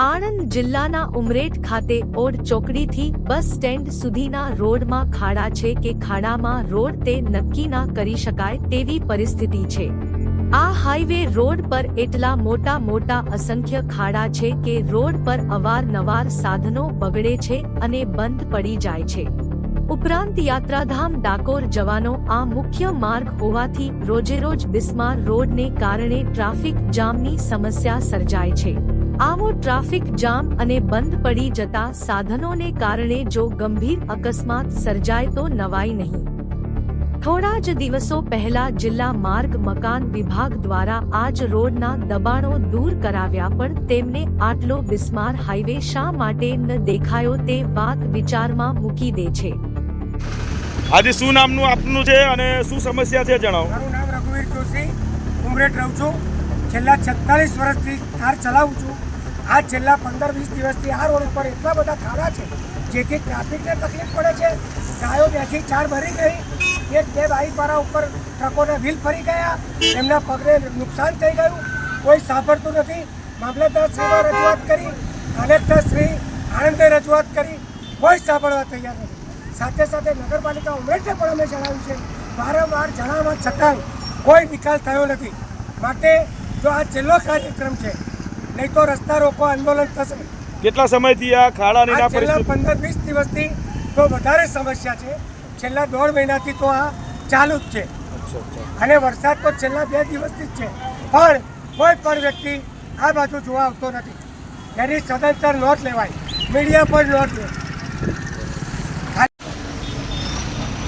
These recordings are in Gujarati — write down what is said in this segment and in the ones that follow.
આણંદ જિલ્લાના ઉમરેઠ ખાતે ઓડ ચોકડીથી બસ સ્ટેન્ડ સુધીના રોડમાં ખાડા છે કે ખાડામાં રોડ તે નક્કી ના કરી શકાય તેવી પરિસ્થિતિ છે. આ હાઈવે રોડ પર એટલા મોટા મોટા અસંખ્ય ખાડા છે કે રોડ પર અવારનવાર સાધનો બગડે છે અને બંધ પડી જાય છે. ઉપરાંત યાત્રાધામ ડાકોર જવાનો આ મુખ્ય માર્ગ હોવાથી રોજેરોજ બિસ્માર રોડને કારણે ટ્રાફિક જામની સમસ્યા સર્જાય છે. આવો ટ્રાફિક જામ અને બંધ પડી જતા સાધનોને કારણે જો ગંભીર અકસ્માત સર્જાય તો નવાઈ નહીં. થોડા જ દિવસો પહેલા જિલ્લા માર્ગ મકાન વિભાગ દ્વારા આજ રોડના દબાણો દૂર કરાવ્યા પણ તેમને આટલો બિસ્માર હાઈવે શા માટે ન દેખાયો તે વાત વિચારમાં મૂકી દે છે. આજે શું નામનું આપનું છે અને શું સમસ્યા છે જણાવો. મારું નામ રઘુવીર જોશી. ઉમરેઠ રહું છું. છેલ્લા છત્તાલીસ વર્ષથી કાર ચલાવું છું. આ છેલ્લા પંદર વીસ દિવસથી આ રોડ ઉપર એટલા બધા ખાડા છે જેથી ટ્રાફિકને તકલીફ પડે છે. ગાયો બેથી ચાર ભરી ગઈ. એક બે બાઈકવાળા ઉપર ટ્રકોના વ્હીલ ફરી ગયા. એમના પગને નુકસાન થઈ ગયું. કોઈ સાંભળતું નથી. મામલતદાર શ્રીમાં રજૂઆત કરી. કલેક્ટર શ્રી આનંદે રજૂઆત કરી. કોઈ સાંભળવા તૈયાર નથી. સાથે સાથે નગરપાલિકા ઉમરેઠને પણ અમે જણાવ્યું છે. વારંવાર જણાવવા છતાં કોઈ નિકાલ થયો નથી. માટે જો આ છેલ્લો કાર્યક્રમ છે નહીં તો રસ્તા રોકો આંદોલન થશે. કેટલા સમયથી આ ખાડાની આ ના છેલ્લા પંદર વીસ દિવસથી તો વધારે સમસ્યા છે. છેલ્લા દોઢ મહિનાથી તો આ ચાલુ જ છે. અને વરસાદ તો છેલ્લા બે દિવસથી જ છે. પણ કોઈ પણ વ્યક્તિ આ બાજુ જોવા આવતો નથી. એની સદંતર નોટ લેવાય. મીડિયા પર નોટ લે.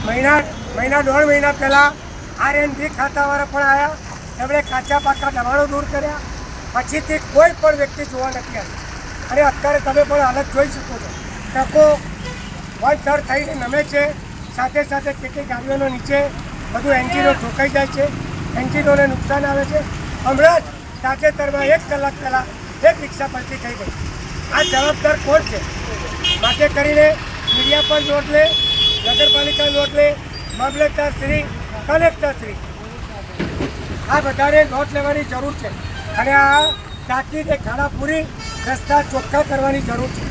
મહિના મહિના દોઢ મહિના પહેલાં આર એન બી ખાતાવાળા પણ આવ્યા એમણે કાચા પાકા દબાણો દૂર કર્યા. પછીથી કોઈ પણ વ્યક્તિ જોવા નથી આવી અને અત્યારે તમે પણ હાલત જોઈ શકો છો. ટ્રકો વન થર્ડ થઈને નમે છે. સાથે સાથે કેટલીક ગાડીઓનો નીચે બધું એન્જિનો ઠોકાઈ જાય છે. એન્જિનોને નુકસાન આવે છે. હમણાં જ તાજેતરમાં એક કલાક પહેલાં એક રિક્ષા પલટી થઈ ગઈ. આ જવાબદાર કોણ છે? માટે કરીને મીડિયા પર નોટ લે, નગરપાલિકા નોટ લે, મામલતદાર શ્રી, કલેક્ટર શ્રી. આ બધાને નોટ લેવાની જરૂર છે. અને આ તાકીદે ખાડા પૂરી રસ્તા ચોખ્ખા કરવાની જરૂર છે.